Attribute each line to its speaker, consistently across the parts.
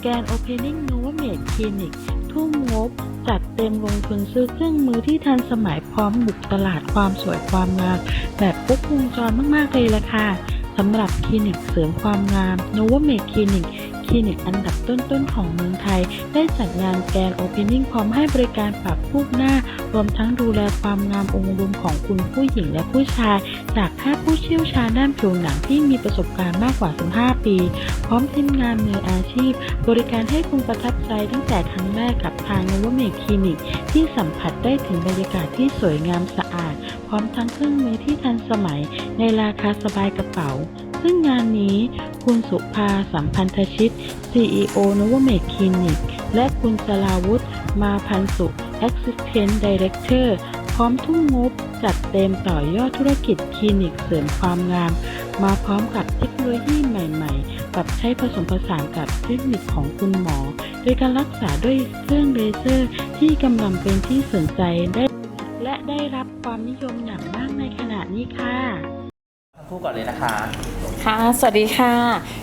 Speaker 1: แกน Opening Nova m a d e Clinic ทุ่มงบ จัดเต็มลงทุนซื้อเครื่องมือที่ทันสมัยพร้อมบุกตลาดความสวยความงาม แบบครบวงจรมาก ๆ เลยล่ะค่ะสำหรับคลินิกเสริมความงาม Nova m a d Clinic คลินิก ลินิกอันดับต้นๆของเมืองไทย ได้จัดงานแกน Opening พร้อมให้บริการปรับรูปหน้า รวมทั้งดูแลความงามองค์รวมของคุณผู้หญิงและผู้ชาย จากแพทย์ผู้เชี่ยวชาญด้านผิวหนังที่มีประสบการณ์มากกว่า 15 ปี พร้อมทีมงานมืออาชีพ บริการให้คุณประทับใจตั้งแต่ครั้งแรกกับทางนวเมคคลินิก ที่สัมผัสได้ถึงบรรยากาศที่สวยงามสะอาด พร้อมทั้งเครื่องมือที่ทันสมัยในราคาสบายกระเป๋า ซึ่งงานนี้คุณสุภาสัมพันธชิต CEO นวเมคคลินิก และคุณสลาวุธมาพันสุ Assistant Director พร้อมทุ่มงบจัดเต็มต่อยอดธุรกิจคลินิกเสริมความงาม มาพร้อมกับเทคโนโลยีใหม่ๆ ปรับใช้ผสมผสานกับเทคนิคของคุณหมอ โดยการรักษาด้วยเครื่องเลเซอร์ที่กำลังเป็นที่สนใจได้ และได้รับความนิยมอย่างมากในขณะนี้ค่ะ
Speaker 2: ทั้งคู่ก่อนเลยนะคะ
Speaker 3: ค่ะ สวัสดีค่ะ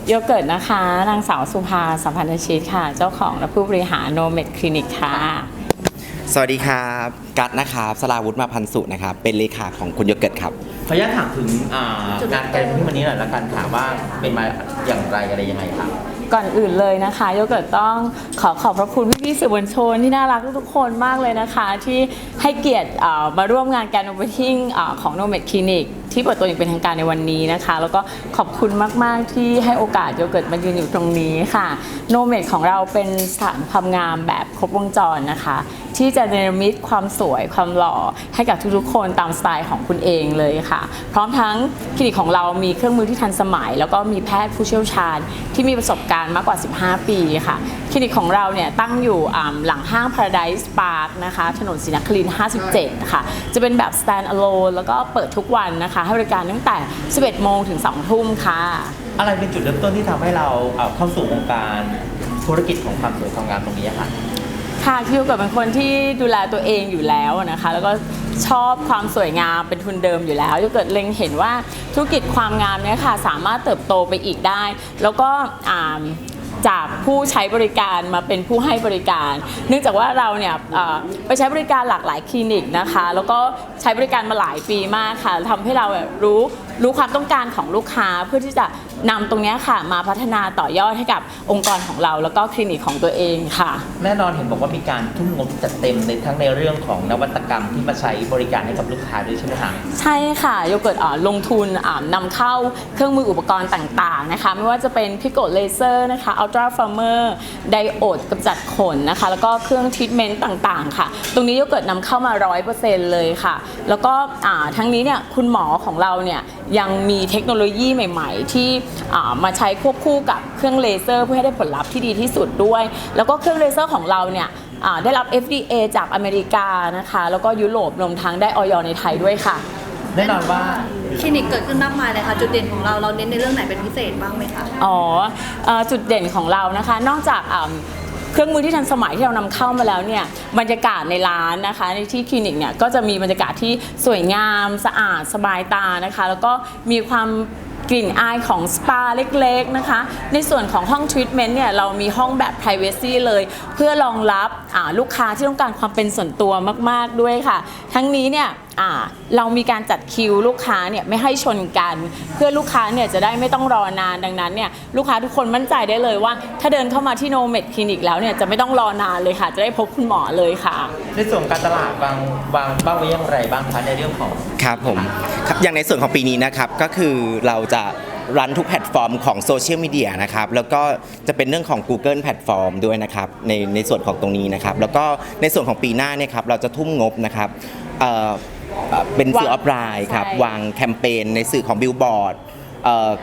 Speaker 3: โยเกิร์ตนะคะ นางสาวสุภาสัมพันธชิตค่ะ เจ้าของและผู้บริหารโนเมดคลินิกค่ะ
Speaker 4: สวัสดีครับ กัดนะครับสลาวุธมาพันสุนะครับ เป็นเลขาของคุณโยเกิร์ตครับ
Speaker 2: ขออนุญาตถามถึงอ่างานการที่วันนี้หน่อยละกันค่ะว่าเป็นมาอย่างไรอะไรยังไงครับ
Speaker 3: ก่อนอื่นเลยนะคะโยเกิร์ตต้องขอขอบพระคุณพี่ๆสื่อมวลชนที่น่ารักทุกๆคนมากเลยนะคะ ที่ให้เกียรติเอ่อมาร่วมงานการโอเปนิ่งของโนเมดคลินิก ที่เปิดตัวอย่างเป็นทางการในวันนี้นะคะ แล้วก็ขอบคุณมาก ๆ ที่ให้โอกาสโยเกิร์ตมายืนอยู่ตรงนี้ค่ะ โนเมดของเราเป็นสถานความงามแบบครบวงจรนะคะ ที่จะเนรมิตความสวยความหล่อให้กับทุกๆ คนตามสไตล์ของคุณเองเลยค่ะ พร้อมทั้งคลินิกของเรามีเครื่องมือที่ทันสมัย แล้วก็มีแพทย์ผู้เชี่ยวชาญ ที่มีประสบการณ์มากกว่า 15 ปีค่ะ คลินิกของเราเนี่ยตั้งอยู่หลังห้าง Paradise Park นะคะ ถนนศรีนครินทร์57 ค่ะ จะเป็นแบบ stand alone แล้วก็เปิดทุกวันนะคะ ให้บริการตั้งแต่ 11 โมงถึง 2 ทุ่มค่ะ
Speaker 2: อะไรเป็นจุดเริ่มต้นที่ทำให้เราเอ่อเข้าสู่วงการธุรกิจของความสวยความงามตรงนี้ค่ะ
Speaker 3: ค่ะคิวกับเป็นคนที่ดูแลตัวเองอยู่แล้วนะคะ แล้วก็ชอบความสวยงามเป็นทุนเดิมอยู่แล้วถ้าเกิดเล็งเห็นว่าธุรกิจความงามเนี่ยค่ะสามารถเติบโตไปอีกได้ แล้วก็อ่าจากผู้ใช้บริการมาเป็นผู้ให้บริการ เนื่องจากว่าเราเนี่ยไปใช้บริการหลากหลายคลินิกนะคะ แล้วก็ใช้บริการมาหลายปีมากค่ะทำให้เรารู้ รู้ความต้องการของลูกค้าเพื่อที่จะนำตรงเนี้ยค่ะมาพัฒนาต่อยอดให้กับองค์กรของเรา แล้วก็คลินิกของตัวเองค่ะ
Speaker 2: แน่นอนเห็นบอกว่ามีการทุ่มงบจัดเต็มในทั้งในเรื่องของนวัตกรรมที่มาใช้บริการให้กับลูกค้าด้วยใช่ไหมคะ
Speaker 3: ใช่ค่ะโยเกิร์ตอ่าลงทุนอ่านำเข้าเครื่องมืออุปกรณ์ต่างๆนะคะ ไม่ว่าจะเป็นพิโกเลเซอร์นะคะอัลตราฟาร์เมอร์ไดโอดกำจัดขนนะคะ แล้วก็เครื่องทรีทเมนต์ต่างๆ ค่ะ ตรงนี้โยเกิร์ตนำเข้ามา 100%เลยค่ะ แล้วก็อ่าทั้งนี้เนี่ยคุณหมอของเราเนี่ยยังมีเทคโนโลยีใหม่ ๆ ที่อ่ามาใช้ควบคู่กับเครื่องเลเซอร์ เพื่อให้ได้ผลลัพธ์ที่ดีที่สุดด้วย แล้วก็เครื่องเลเซอร์ของเราเนี่ยอ่าได้รับ FDA จากอเมริกานะคะ แล้วก็ยุโรปรวมทั้งได้ออยในไทยด้วยค่ะ
Speaker 2: แน่นอนว่า
Speaker 5: คลินิกเกิดขึ้นมากมายเลยค่ะ จุดเด่นของเราเราเน้นในเรื่องไหนเป็นพิเศษบ้างไหมคะ
Speaker 3: อ๋อเอ่อจุดเด่นของเรานะคะ นอกจากอ่า เครื่องมือที่ทันสมัยที่เรานำเข้ามาแล้วเนี่ยบรรยากาศในร้านนะคะ ในที่คลินิกเนี่ยก็จะมีบรรยากาศที่สวยงามสะอาดสบายตานะคะ แล้วก็มีความ กลิ่นอายของสปาเล็กๆนะคะ ในส่วนของห้องทรีทเมนต์เนี่ยเรามีห้องแบบ p r i เวซีเลย เพื่อรองรับลูกค้าที่ต้องการความเป็นส่วนตัวมากๆด้วยค่ะ ทั้งนี้เนี่ยเรามีการจัดคิวลูกค้าเนี่ยไม่ให้ชนกัน เพื่อลูกค้าเนี่ยจะได้ไม่ต้องรอนานดังนั้นเนี่ยลูกค้าทุกคนมั่นใจได้เลยว่า ถ้าเดินเข้ามาที่โนเมดคลินิกแล้วเนี่ยจะไม่ต้องรอนานเลยค่ะ จะได้พบคุณหมอเลยค่ะ
Speaker 2: ในส่วนการตลาดวางวางเป้าไว้อย่างไรบ้างคะในเรื่องของ
Speaker 4: ครับผมครับอย่างในส่วนของปีนี้นะครับก็คือเราจะรันทุกแพลตฟอร์มของโซเชียลมีเดียนะครับแล้วก็จะเป็นเรื่องของ Google แพลตฟอร์มด้วยนะครับในในส่วนของตรงนี้นะครับแล้วก็ในส่วนของปีหน้าเนี่ยครับเราจะทุ่มงบนะครับเอ่อเอ่อเป็นสื่ออ
Speaker 3: วาง
Speaker 4: อฟไลน์ครับ
Speaker 3: ใช่
Speaker 4: วางแคมเปญในสื่อของบิลบอร์ด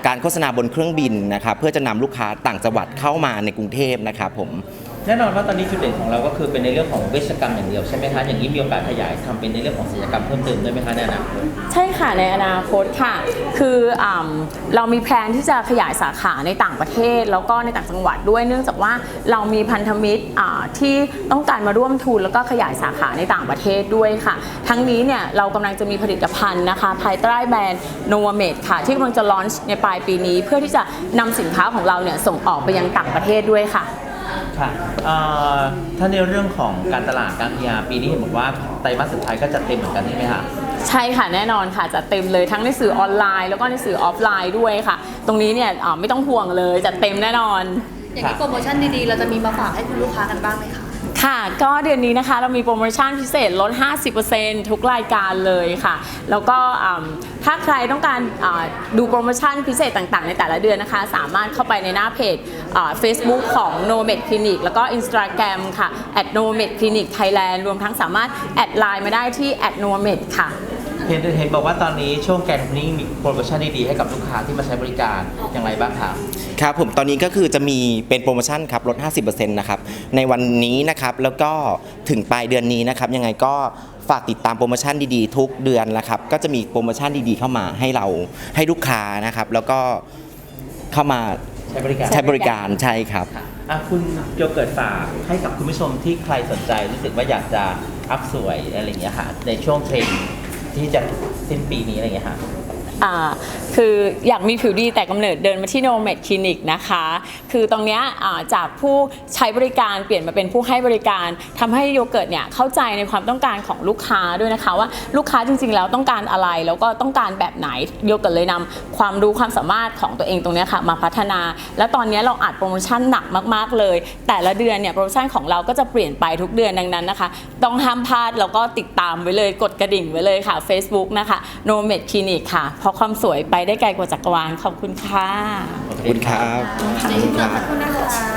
Speaker 4: การโฆษณาบนเครื่องบินนะครับเพื่อจะนำลูกค้าต่างจังหวัดเข้ามาในกรุงเทพนะครับผม
Speaker 2: แน่นอนว่าตอนนี้จุดเด่นของเราก็คือเป็นในเรื่องของเวชกรรมอย่างเดียวใช่ไหมคะอย่างนี้มีโอกาสขยายทำเป็นในเรื่องของศิลปกรรมเพิ่มเติมด้วยไหมคะในอนาคต
Speaker 3: ใช่ค่ะในอนาคตค่ะ คืออเรามีแพลนที่จะขยายสาขาในต่างประเทศ แล้วก็ในต่างจังหวัดด้วยเนื่องจากว่าเรามีพันธมิตรที่ต้องการมาร่วมทุน แล้วก็ขยายสาขาในต่างประเทศด้วยค่ะ ทั้งนี้เนี่ยเรากำลังจะมีผลิตภัณฑ์นะคะ ภายใต้แบรนด์ n o v a m e d ค่ะ ที่กำลังจะลอนช์ในปลายปีนี้ เพื่อที่จะนำสินค้าของเราเนี่ยส่งออกไปยังต่างประเทศด้วยค่ะ
Speaker 2: ค่ะเอ่อถ้าในเรื่องของการตลาดการพยาปีนี้เห็นบอกว่าไตรมาสสุดท้ายก็จะเต็มเหมือนกันใช่ไหมคะ
Speaker 3: ใช่ค่ะแน่นอนค่ะจะเต็มเลยทั้งในสื่อออนไลน์ แล้วก็ในสื่อออฟไลน์ด้วยค่ะ ตรงนี้เนี่ยอ่าไม่ต้องห่วงเลยจะเต็มแน่นอน
Speaker 5: อย่างนี้โปรโมชั่นดีๆ เราจะมีมาฝากให้คุณลูกค้ากันบ้างไหมคะ
Speaker 3: ค่ะ ก็เดือนนี้นะคะเรามีโปรโมชั่นพิเศษลด 50%ทุกรายการเลยค่ะ แล้วก็ถ้าใครต้องการดูโปรโมชั่นพิเศษต่างๆ ในแต่ละเดือนนะคะ สามารถเข้าไปในหน้าเพจ Facebook ของ Nomad Clinic แล้วก็ Instagram ค่ะ @nomed clinic Thailand รวมทั้งสามารถแอดไลน์มาได้ที่ Nomad ค่ะ
Speaker 2: เห็นเห็นบอกว่าตอนนี้ช่วงแกนนี้มีโปรโมชั่นดีๆ ให้กับลูกค้าที่มาใช้บริการอย่างไรบ้างคะ
Speaker 4: ครับผมตอนนี้ก็คือจะมีเป็นโปรโมชั่นครับลด 50%นะครับในวันนี้นะครับแล้วก็ถึงปลายเดือนนี้นะครับยังไงก็ฝากติดตามโปรโมชั่นดีๆ ทุกเดือนนะครับก็จะมีโปรโมชั่นดีๆ เข้ามาให้เราให้ลูกค้านะครับ แล้วก็เข้ามา
Speaker 2: ใช้บริการ
Speaker 4: ใช้บริการใช่ครับ
Speaker 2: ค่ะอะคุณโยเกิร์ตฝากให้กับคุณผู้ชมที่ใครสนใจรู้สึกว่าอยากจะอัพสวยอะไรอย่างเงี้ยค่ะในช่วงเทรนด์ ที่จะสิ้นปีนี้อะไรอย่างเงี้ยค่ะ
Speaker 3: คืออยากมีผิวดีแต่กำเนิดเดินมาที่โนเมดคลินิกนะคะ คือตรงเนี้ยจากผู้ใช้บริการเปลี่ยนมาเป็นผู้ให้บริการทำให้โยเกิร์ตเนี่ยเข้าใจในความต้องการของลูกค้าด้วยนะคะ ว่าลูกค้าจริงๆ แล้วต้องการอะไรแล้วก็ต้องการแบบไหนโยเกิร์ตเลยนำความรู้ความสามารถของตัวเองตรงเนี้ยค่ะมาพัฒนา แล้วตอนเนี้ยเราอัดโปรโมชั่นหนักมากๆเลย แต่ละเดือนเนี่ยโปรโมชั่นของเราก็จะเปลี่ยนไปทุกเดือนดังนั้นนะคะ ต้องห้ามพลาดแล้วก็ติดตามไว้เลยกดกระดิ่งไว้เลยค่ะ Facebook นะคะ n o m e d Clinic ค่ะเพราะความสวยไปได้ไกลกว่าจักรวาลขอบคุณค่ะ
Speaker 4: ขอบคุณครับ
Speaker 5: ในที่เกิดสักครู่นะคะ